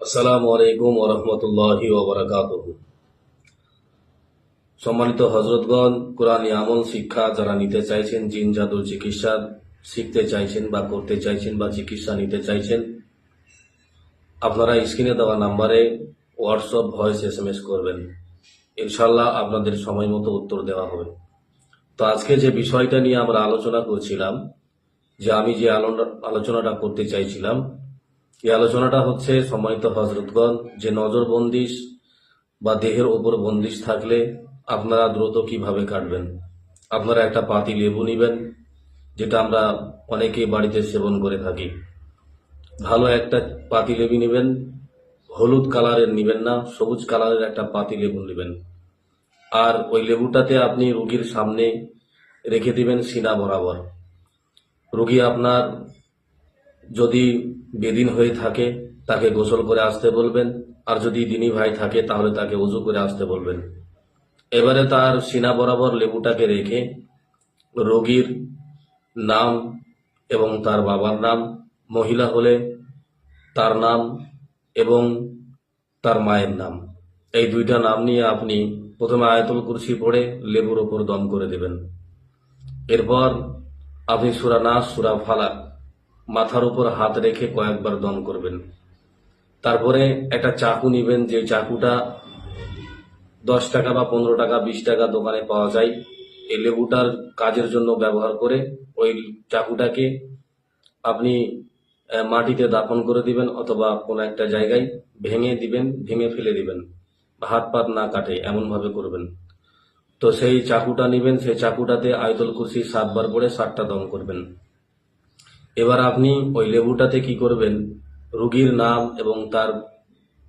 আসসালামু আলাইকুম ওরহমতুল্লাহি সম্মানিত হজরতগণ কোরআন আমল শিক্ষা যারা নিতে চাইছেন জিন জাদুর চিকিৎসা শিখতে চাইছেন বা করতে চাইছেন বা চিকিৎসা নিতে চাইছেন, আপনারা স্ক্রিনে দেওয়া নাম্বারে WhatsApp voice S M S করবেন। ইনশাল্লাহ আপনাদের সময় মতো উত্তর দেওয়া হবে। তো আজকে যে বিষয়টা নিয়ে আমরা আলোচনা করছিলাম, যে আমি যে আলো- আলোচনাটা করতে চাইছিলাম এই আলোচনাটা হচ্ছে সম্মানিত হজরতগণ যে নজর বন্দিশ বা দেহের ওপর বন্দিশ থাকলে আপনারা দ্রুত কীভাবে কাটবেন? আপনারা একটা পাতি লেবু নেবেন, যেটা আমরা অনেকেই বাড়িতে সেবন করে থাকি। ভালো একটা পাতি লেবু নেবেন, হলুদ কালারের নেবেন না, সবুজ কালারের একটা পাতি লেবু নেবেন। আর ওই লেবুটাতে আপনি রুগীর সামনে রেখে দিবেন সিনা বরাবর। রুগী আপনার যদি বেদিন হয়ে থাকে, তাকে গোসল করে আসতে বলবেন। আর যদি দিনী ভাই থাকে, তাহলে তাকে উজু করে আসতে বলবেন। এবারে তার সিনা বরাবর লেবুটাকে রেখে রোগীর নাম এবং তার বাবার নাম, মহিলা হলে তার নাম এবং তার মায়ের নাম। এই দুইটা নাম নিয়ে আপনি প্রথমে আয়তুল কুরসি পড়ে লেবুর ওপর দম করে দেবেন। এরপর আপনি সুরা নাস, সুরা ফালাক মাথার উপর হাত রেখে কয়েকবার দম করবেন। তারপরে একটা চাকু নিবেন, যে চাকুটা দশ টাকা বা পনেরো টাকা, বিশ টাকা দোকানে পাওয়া যায়। এই লেবুটার কাজের জন্য ব্যবহার করে ওই চাকুটাকে আপনি মাটিতে দাপন করে দিবেন অথবা কোনো একটা জায়গায় ভেঙে দিবেন, ভেঙে ফেলে দিবেন। হাত পাত না কাটে এমন ভাবে করবেন। তো সেই চাকুটা নিবেন, সেই চাকুটাতে আয়তল কুরসি সাতবার করে সাতটা দম করবেন। এবার আপনি ওই লেবুটাতে কি করবেন? রুগীর নাম এবং তার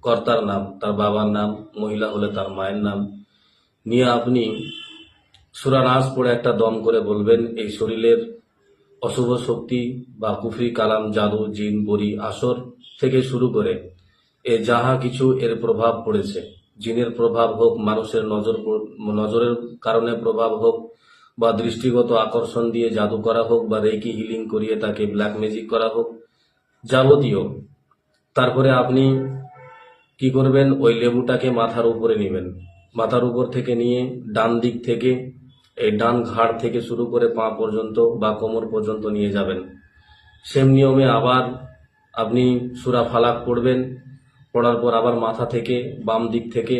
কর্তার নাম, তার বাবার নাম, মহিলা হলে তার মায়ের নাম নিয়ে আপনি সুরা নাচ পড়ে একটা দম করে বলবেন, এই শরীরের অশুভ শক্তি বা কুফরি কালাম, জাদু, জিন, বড়ি, আসর থেকে শুরু করে এ যাহা কিছু এর প্রভাব পড়েছে। জিনের প্রভাব হোক, মানুষের নজর নজরের কারণে প্রভাব হোক বা দৃষ্টিগত আকর্ষণ দিয়ে জাদু করা হোক বা রেকি হিলিং করিয়ে তাকে ব্ল্যাক ম্যাজিক করা হোক, যাবতীয়। তারপরে আপনি কি করবেন? ওই লেবুটাকে মাথার উপরে নেবেন। মাথার উপর থেকে নিয়ে ডান দিক থেকে, এই ডান ঘাড় থেকে শুরু করে পা পর্যন্ত বা কোমর পর্যন্ত নিয়ে যাবেন। সেম নিয়মে আবার আপনি সুরা ফালাক পড়বেন, পড়ার পর আবার মাথা থেকে বাম দিক থেকে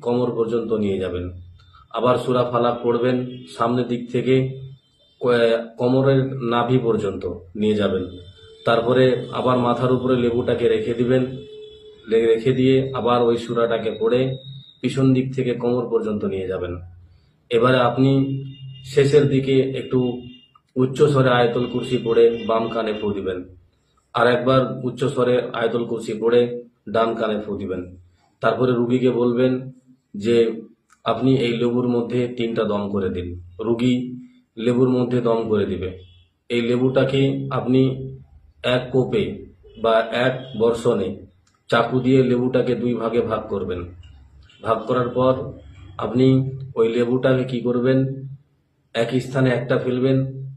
কোমর পর্যন্ত নিয়ে যাবেন। আবার সুরা ফালাক পড়বেন, সামনের দিক থেকে কোমরের নাভি পর্যন্ত নিয়ে যাবেন। তারপরে আবার মাথার উপরে লেবুটাকে রেখে দিবেন রেখে দিয়ে আবার ওই সুরাটাকে পড়ে পিছন দিক থেকে কোমর পর্যন্ত নিয়ে যাবেন। এবারে আপনি শেষের দিকে একটু উচ্চ স্বরে আয়তল কুরসি পড়ে বাম কানে ফু দিবেন। আর একবার উচ্চ স্বরে আয়তল কুরসি পড়ে ডান কানে ফু দিবেন। তারপরে রুগীকে বলবেন যে আপনি এই লেবুর মধ্যে তিনটা দম করে দিন। রুগী লেবুর মধ্যে দম করে দিবে। এই লেবুটাকে আপনি এক কোপে বা এক বর্ষণে চাকু দিয়ে লেবুটাকে দুই ভাগে ভাগ করবেন। ভাগ করার পর আপনি ওই লেবুটাকে কি করবেন? এক স্থানে একটা ফেলবেন।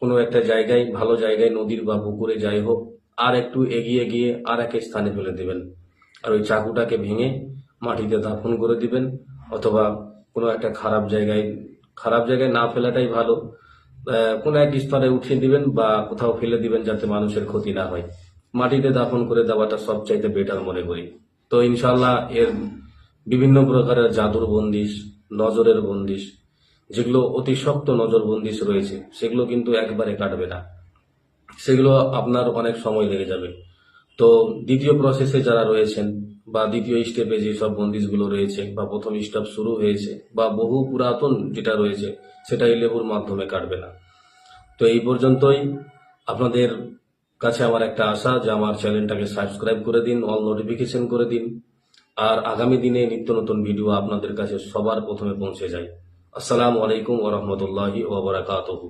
কোনো একটা জায়গায়, ভালো জায়গায়, নদীর বা পুকুরে যাই হোক, আর একটু এগিয়ে গিয়ে আর এক স্থানে ফেলে দেবেন। আর ওই চাকুটাকে ভেঙে মাটিতে দাফন করে দিবেন। অথবা কোনো একটা খারাপ জায়গায় খারাপ জায়গায় না ফেলাটাই ভালো। কোনো এক স্তরে উঠিয়ে দিবেন বা কোথাও ফেলে দিবেন যাতে মানুষের ক্ষতি না হয়। মাটিতে দাফন করে দেওয়াটা সবচাইতে বেটার মনে করি। তো ইনশাল্লাহ এর বিভিন্ন প্রকারের জাদুর বন্দিশ, নজরের বন্দিশ, যেগুলো অতি শক্ত নজর বন্দিশ রয়েছে, সেগুলো কিন্তু একবারে কাটবে না। সেগুলো আপনার অনেক সময় লেগে যাবে। তো দ্বিতীয় প্রসেসে যারা রয়েছেন বা দ্বিতীয় স্টেপে যেসব বন্দিশগুলো রয়েছে বা প্রথম স্টেপ শুরু হয়েছে বা বহু পুরাতন যেটা রয়েছে সেটা এই লেবুর মাধ্যমে কাটবে না। তো এই পর্যন্তই। আপনাদের কাছে আমার একটা আশা যে আমার চ্যানেলটাকে সাবস্ক্রাইব করে দিন, অল নোটিফিকেশন করে দিন। আর আগামী দিনে নিত্য নতুন ভিডিও আপনাদের কাছে সবার প্রথমে পৌঁছে যায়। আসসালামু আলাইকুম ওরহমতুল্লাহি ওবরাকাতহু